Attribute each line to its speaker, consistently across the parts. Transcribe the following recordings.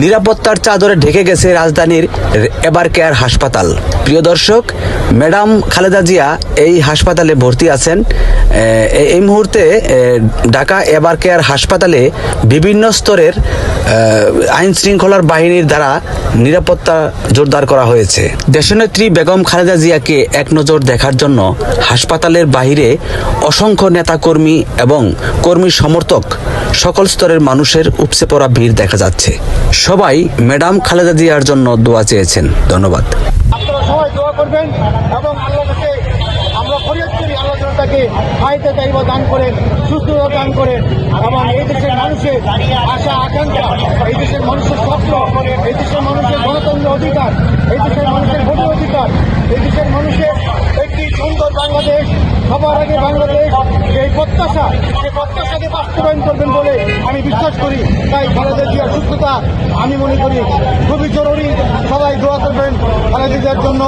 Speaker 1: নিরাপত্তার চাদরে ঢেকে গেছে রাজধানীর এবার কেয়ার হাসপাতাল। প্রিয় দর্শক, ম্যাডাম খালেদা জিয়া এই হাসপাতালে ভর্তি আছেন। এই মুহূর্তে ঢাকা এবার কেয়ার হাসপাতালে বিভিন্ন স্তরের আইন শৃঙ্খলার বাহিনীর দ্বারা নিরাপত্তা জোরদার করা হয়েছে। দেশনেত্রী বেগম খালেদা জিয়াকে এক নজর দেখার জন্য হাসপাতালের বাহিরে অসংখ্য নেতাকর্মী এবং কর্মী সমর্থক সকল স্তরের মানুষের উপচে পড়া ভিড় দেখা যাচ্ছে। সবাই ম্যাডাম খালেদা জিয়ার জন্য দোয়া চেয়েছেন। ধন্যবাদ।
Speaker 2: আমরা দেশের মানুষের মানুষের মানুষের অধিকার, এই দেশের মানুষের ভোটের অধিকার, এই দেশের মানুষের একটি সুন্দর বাংলাদেশ সবার আগে বাংলাদেশ প্রত্যাশা সেই প্রত্যাশাকে বাস্তবায়ন করবেন বলে আমি বিশ্বাস করি। তাই খালেদা জিয়ার সুস্থতা আমি মনে করি খুবই জরুরি। সবাই দোয়া করবেন খালেদা জিয়ার জন্য।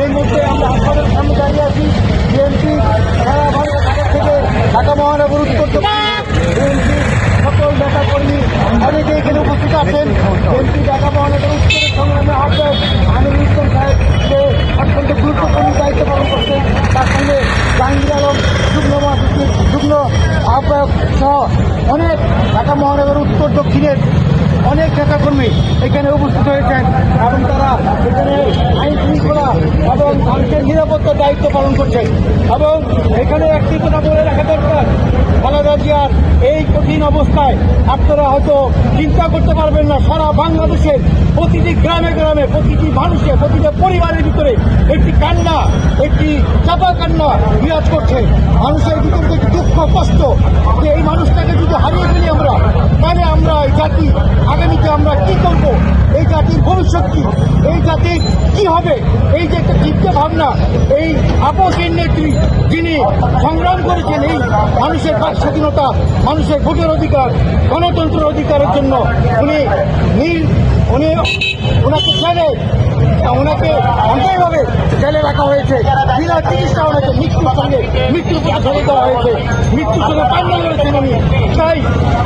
Speaker 2: এই মুহূর্তে আমরা হাসপাতালের সামনে দাঁড়িয়ে আছি বিএনপি সারা বাংলা ঢাকা থেকে ঢাকা মহানগর উত্তর বিএনপি সকল নেতা কর্মী অনেকে এখানে উপস্থিত আছেন বিএনপি ঢাকা মহানগর উত্তরের সংগ্রামে আহ্বায়ক আমিরুল ইসলাম সাহেব যে অত্যন্ত গুরুত্বপূর্ণ দায়িত্ব পালন করছেন তার সঙ্গে জাহাঙ্গীর আলম যুগ্ম মহাসচিব যুগ্ম আহ্বায়ক সহ অনেক ঢাকা মহানগর, উত্তর, দক্ষিণের অনেক নেতাকর্মী এখানে উপস্থিত হয়েছেন এবং তারা এখানে আইন শৃঙ্খলা এবং মানুষের নিরাপত্তার দায়িত্ব পালন করছেন এবং এখানে একটি কথা বলে রাখা দরকার। কঠিন অবস্থায় আপনারা হয়তো চিন্তা করতে পারবেন না, সারা বাংলাদেশের প্রতিটি গ্রামে গ্রামে, প্রতিটি মানুষের, প্রতিটি পরিবারের ভিতরে একটি কান্না, একটি চাপা কান্না বিরাজ করছে। মানুষের ভিতরে একটি দুঃখ, কষ্ট যে এই মানুষটাকে যদি হারিয়ে ফেলি আমরা তাহলে আমরা এই জাতি আগামীতে আমরা কি করব এই জাতির ভবিষ্যৎ কি এই জাতির কি হবে। এই যে একটা চিন্তা ভাবনা, এই আপসের নেত্রী যিনি সংগ্রাম করেছেন, এই মানুষের বাক স্বাধীনতা, মানুষের ভোটের অধিকার, গণতন্ত্রের অধিকারের জন্য উনি নীল, উনি ওনাকে ছেড়ে, ওনাকে অন্যায়ভাবে জেলে রাখা হয়েছে। বিনা চিকিৎসা ওনাকে সঙ্গে মৃত্যুর পথে দেওয়া হয়েছে। মৃত্যুর সঙ্গে পান্না করেছেন উনি তাই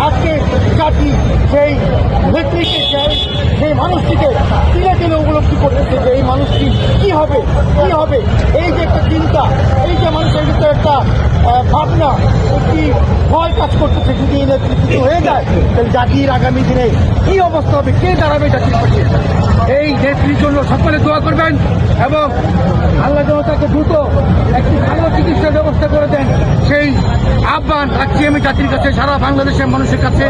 Speaker 2: আজকে জাতি সেই নেত্রীকে সেই মানুষটিকে তিলে তিলে উপলব্ধি করতেছে যে এই মানুষটি কি হবে কি হবে? এই যে একটা চিন্তা, এই যে মানুষের ভিতরে একটা ভাবনা, একটি ভয় কাজ করতেছে যদি এই নেত্রী কিছু হয়ে যায়, তাহলে জাতির আগামী দিনে কি অবস্থা হবে? কে দাঁড়াবে জাতির পাশে এই নেত্রীর জন্য সকলে দোয়া করবেন এবং আল্লাহ জনতাকে দ্রুত একটি ভালো চিকিৎসা ব্যবস্থা করে দেন। সেই আহ্বান রাখছি আমি জাতির কাছে, সারা বাংলাদেশের মানুষের কাছে।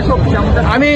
Speaker 2: আমি